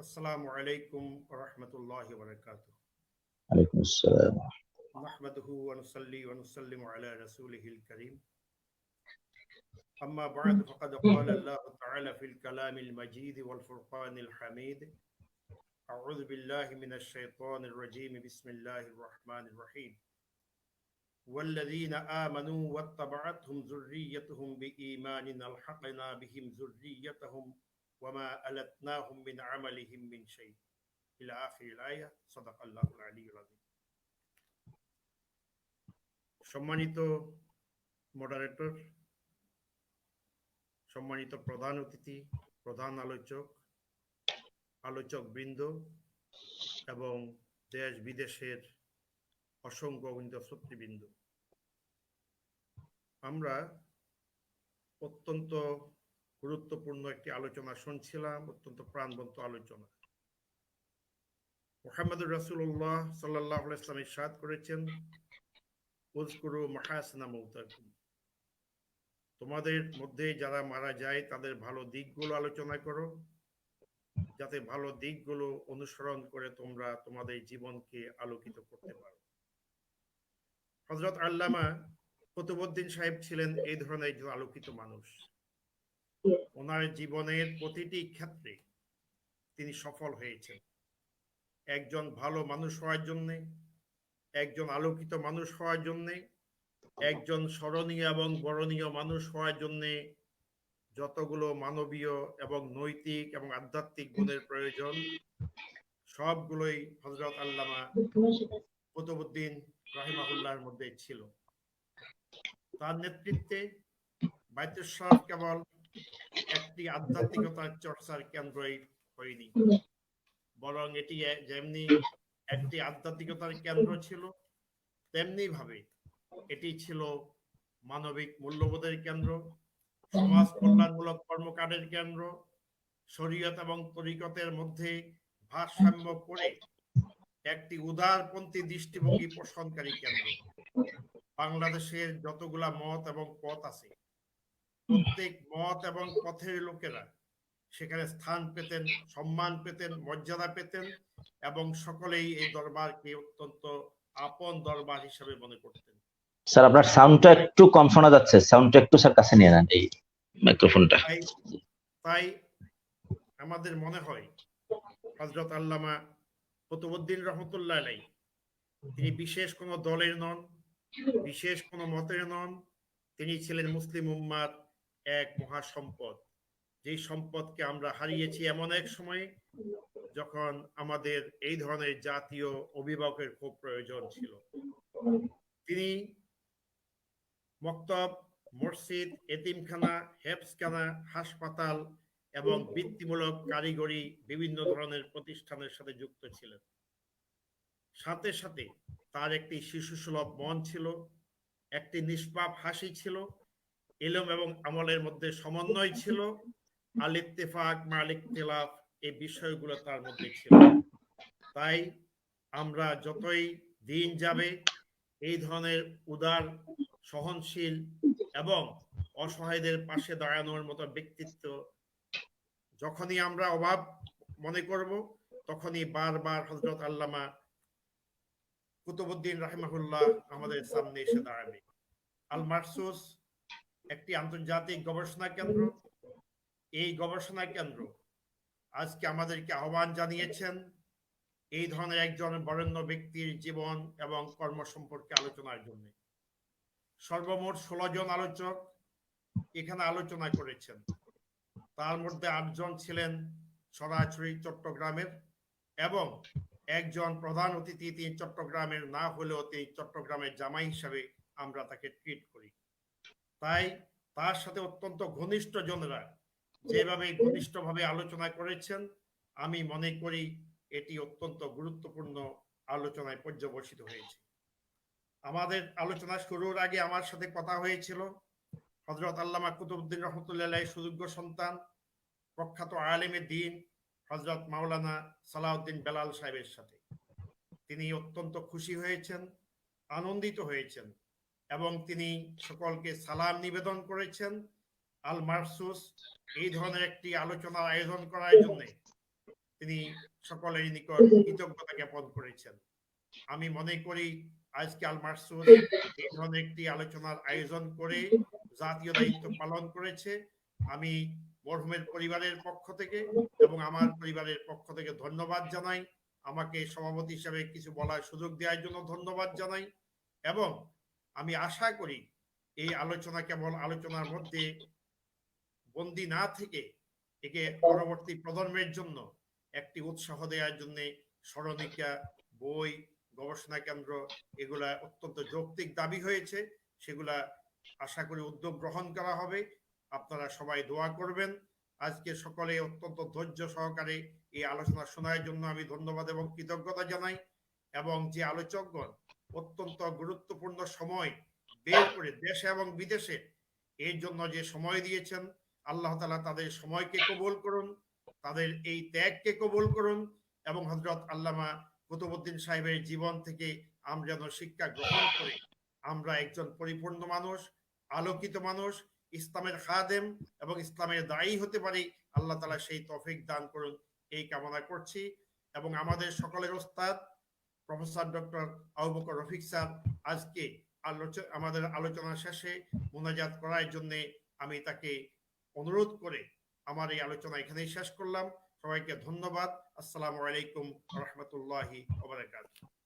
السلام عليكم ورحمة الله وبركاته. عليكم السلام نحمده ونصلي ونسلم على رسوله الكريم. أما بعد فقد قال الله تعالى في الكلام المجيد والفرقان الحميد أعوذ بالله من الشيطان الرجيم. بسم الله الرحمن الرحيم. والذين آمنوا واتبعتهم ذريتهم بإيمان ألحقنا بهم ذريتهم وما ألتناهم من عملهم من شيء. إلى آخر الآية. صدق الله العلي العظيم. সম্মানিত মডারেটর সম্মানিত প্রধান অতিথি, প্রধান আলোচক আলোচক বৃন্দ এবং দেশ বিদেশের অসংখ্য অগণিত শ্রোতৃবৃন্দ আমরা অত্যন্ত গুরুত্বপূর্ণ একটি আলোচনা শুনছিলাম, অত্যন্ত প্রাণবন্ত আলোচনা। মোহাম্মদুর রাসুল্লাহ সাল্লাহ ইসলাম ইসাদ করেছেন উজকুরু মাহাসনা মৌতাকুম তোমাদের মধ্যে যারা মারা যায়, তাদের ভালো দিকগুলো আলোচনা করো, যাতে ভালো দিকগুলো অনুসরণ করে তোমরা তোমাদের জীবনকে আলোকিত করতে পারো। হজরত আল্লামা কুতুবুদ্দিন সাহেব ছিলেন এই ধরনের একজন আলোকিত মানুষ। ওনার জীবনের প্রতিটি ক্ষেত্রে তিনি সফল হয়েছেন। একজন ভালো মানুষ হওয়ার জন্য, একজন আলোকিত মানুষ হওয়ার জন্য, একজন স্মরণীয় এবং বরণীয় মানুষ হওয়ার জন্য যতগুলো মানবীয় এবং নৈতিক এবং আধ্যাত্মিক গুণের প্রয়োজন, সবগুলোই হজরত আল্লামা কুতুবুদ্দিন রাহিমাহুল্লাহর মধ্যে ছিল। তার নেতৃত্বে বাইতুসাহ কেবল একটি আধ্যাত্মিকতার চর্চার কেন্দ্রই হয়নি। বরং এটি যেমনি একটি আধ্যাত্মিকতার কেন্দ্র ছিল তেমনি ভাবে এটি ছিল মানবিক মূল্যবোধের কেন্দ্র, সমাজ কল্যাণমূলক কর্মকাণ্ডের কেন্দ্র, শরীয়ত এবং তরিকতের মধ্যে ভারসাম্য করে একটি উদারপন্থী দৃষ্টিভঙ্গি পোষণকারী কেন্দ্র। বাংলাদেশের যতগুলা মত এবং পথ আছে প্রত্যেক মত এবং পথের লোকেরা সেখানে স্থান পেতেন সম্মান পেতেন মর্যাদা পেতেন এবং সকলেই এই দরবারকে অত্যন্ত আপন দরবার হিসেবে মনে করতেন। স্যার আপনার সাউন্ডটা একটু কম শোনা যাচ্ছে। সাউন্ডটা একটু স্যার কাছে নিয়ে নেন এই মাইক্রোফোনটা তাই আমাদের মনে হয় হজরত আল্লামা কুতুবুদ্দিন রহমতুল্লাহ আলাই তিনি বিশেষ কোন দলের নন বিশেষ কোন মতের নন। তিনি ছিলেন মুসলিম উম্মার এক মহা সম্পদ যেই সম্পদকে আমরা হারিয়েছি এমন এক সময়ে যখন আমাদের এই ধরনের জাতীয় অভিভাবকের খুব প্রয়োজন ছিল। তিনি মক্তব, মসজিদ, এতিমখানা হেফসখানা হাসপাতাল এবং বৃত্তিমূলক কারিগরি বিভিন্ন ধরনের প্রতিষ্ঠানের সাথে যুক্ত ছিলেন। সাথে সাথে তার একটি শিশু সুলভ মন ছিল, একটি নিষ্পাপ হাসি ছিল এলম এবং আমলের মধ্যে সমন্বয় ছিল। আল ইত্তেফাক তেলাফ এই বিষয়গুলো তার মধ্যে ছিল। তাই আমরা যতই দিন যাবে এই ধরনের উদার, সহনশীল এবং অসহায়দের পাশে দাঁড়ানোর মতো ব্যক্তিত্ব যখনই আমরা অভাব মনে করব, তখনই বারবার হজরত আল্লামা কুতুবুদ্দিন রাহিমাহুল্লাহ আমাদের সামনে এসে দাঁড়াবে। আল মারসুস একটি আন্তর্জাতিক গবেষণা কেন্দ্র। এই গবেষণা কেন্দ্র আজকে আমাদেরকে আহ্বান জানিয়েছেন এই ধরনের একজন বরেণ্য ব্যক্তির জীবন এবং কর্ম সম্পর্কে আলোচনার জন্য। সর্বমোট ষোলো জন আলোচক এখানে আলোচনা করেছেন। তার মধ্যে আটজন ছিলেন সরাসরি চট্টগ্রামের এবং একজন প্রধান অতিথি তিনি চট্টগ্রামের, না হলেও তিনি চট্টগ্রামের জামাই হিসাবে আমরা তাকে ট্রিট করি। তাই তার সাথে অত্যন্ত ঘনিষ্ঠ জনেরা যেভাবে ঘনিষ্ঠভাবে আলোচনা করেছেন আমি মনে করি এটি অত্যন্ত গুরুত্বপূর্ণ আলোচনায় পর্যবসিত হয়েছে। আমাদের আলোচনা শুরুর আগে আমার সাথে কথা হয়েছিল। হজরত আল্লামা কুতুবুদ্দিন রহমতুল্লাহ সুযোগ্য সন্তান প্রখ্যাত আলেমের দিন হজরত মাওলানা সালাউদ্দিন বেলাল সাহেবের সাথে। তিনি অত্যন্ত খুশি হয়েছেন আনন্দিত হয়েছেন। এবং তিনি সকলকে সালাম নিবেদন করেছেন। আল মারসুস এই ধরনের একটি আলোচনা আয়োজন করার জন্য তিনি সকলের নিকট কৃতজ্ঞতা জ্ঞাপন করেছেন। আমি মনে করি আজকে আল মাসুদ এই ধরনের একটি আলোচনার আয়োজন করে জাতীয় দায়িত্ব পালন করেছে। আমি মরহুমের পরিবারের পক্ষ থেকে এবং আমার পরিবারের পক্ষ থেকে ধন্যবাদ জানাই। আমাকে সভাপতি হিসেবে কিছু বলার সুযোগ দেওয়ার জন্য ধন্যবাদ জানাই এবং আমি আশা করি এই আলোচনা কেবল আলোচনার মধ্যে বন্দি না থেকে একে পরবর্তী প্রজন্মের জন্য একটি উৎসাহ দেওয়ার জন্য স্মরণিকা, বই, গবেষণা কেন্দ্র এগুলা অত্যন্ত যৌক্তিক দাবি হয়েছে। সেগুলা আশা করি উদ্যোগ গ্রহণ করা হবে। আপনারা সবাই দোয়া করবেন। আজকে সকলে অত্যন্ত ধৈর্য সহকারে এই আলোচনা শোনার জন্য আমি ধন্যবাদ এবং কৃতজ্ঞতা জানাই। এবং যে আলোচকগণ অত্যন্ত গুরুত্বপূর্ণ সময় বের করে দেশে এবং বিদেশে। এর জন্য যে সময় দিয়েছেন, আল্লাহ তালা তাদের সময়কে কবুল করুন, তাদের এই ত্যাগকে কবুল করুন এবং হজরত আল্লামা কুতুবুদ্দিন সাহেবের জীবন থেকে আমরা যেন শিক্ষা গ্রহণ করি। আমরা একজন পরিপূর্ণ মানুষ, আলোকিত মানুষ, ইসলামের খাদেম এবং ইসলামের দায়ী হতে পারি। আল্লাহ তালা সেই তফিক দান করুন। এই কামনা করছি এবং আমাদের সকলের ওস্তাদ professor doctor Abubakar Rafiq sir, আজকে আলোচনা আমাদের আলোচনা শেষে মোনাজাত করার জন্য আমি তাকে অনুরোধ করে আমার এই আলোচনা এখানেই শেষ করলাম। সবাইকে ধন্যবাদ। আসসালামু আলাইকুম রহমতুল্লাহি